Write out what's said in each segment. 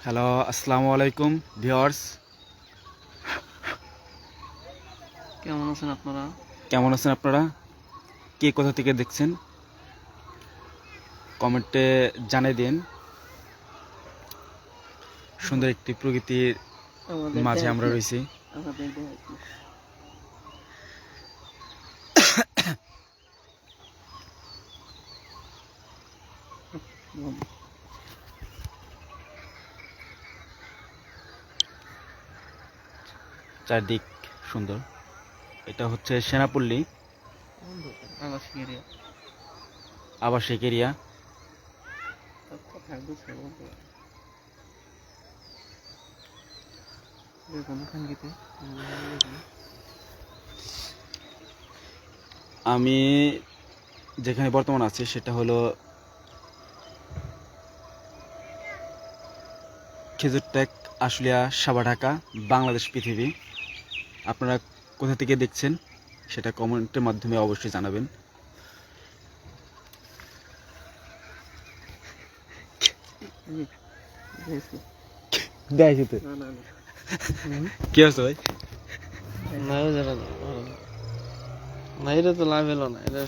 Hello আসসালামু আলাইকুম viewers কেমন আছেন আপনারা? কেমন আছেন আপনারা? কে কোথা থেকে দেখছেন? কমেন্টে জানিয়ে দিন। সুন্দর একটি প্রকৃতির মাঝে আমরা রয়েছি। আমাদের চারদিক সুন্দর। এটা হচ্ছে সেনাপল্লী। আবাসিক এরিয়া। আমি যেখানে বর্তমান আছি সেটা হলো খেজুরটেক আশুলিয়া সাবা ঢাকা বাংলাদেশ পৃথিবী। আপনারা কোথা থেকে দেখছেন সেটা কমেন্টের মাধ্যমে অবশ্যই জানাবেন। তো কি আছে ভাই? না এটা লাভ এলো না এটা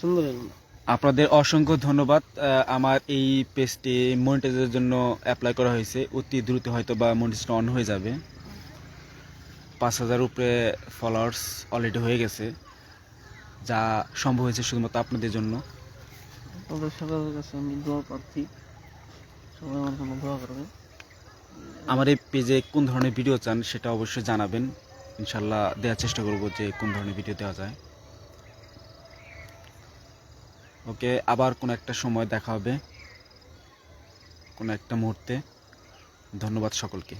সুন্দর এলো আপনাদের অসংখ্য ধন্যবাদ। আমার এই পেজটি মনিটাইজের জন্য অ্যাপ্লাই করা হয়েছে। অতি দ্রুত হয়তো বা মনিটাইজটা অন হয়ে যাবে। পাঁচ হাজার উপরে ফলোয়ার্স অলরেডি হয়ে গেছে যা সম্ভব হয়েছে শুধুমাত্র আপনাদের জন্য। আপনাদের সবার কাছে আমি দোয়া প্রার্থী সবাই আমার জন্য দোয়া করবে আমার এই পেজে কোন ধরনের ভিডিও চান সেটা অবশ্যই জানাবেন। ইনশাল্লাহ দেওয়ার চেষ্টা করব যে কোন ধরনের ভিডিও দেওয়া যায়। ওকে আবার কোনো একটা সময় দেখা হবে। কোনো একটা মুহূর্তে। ধন্যবাদ সকলকে।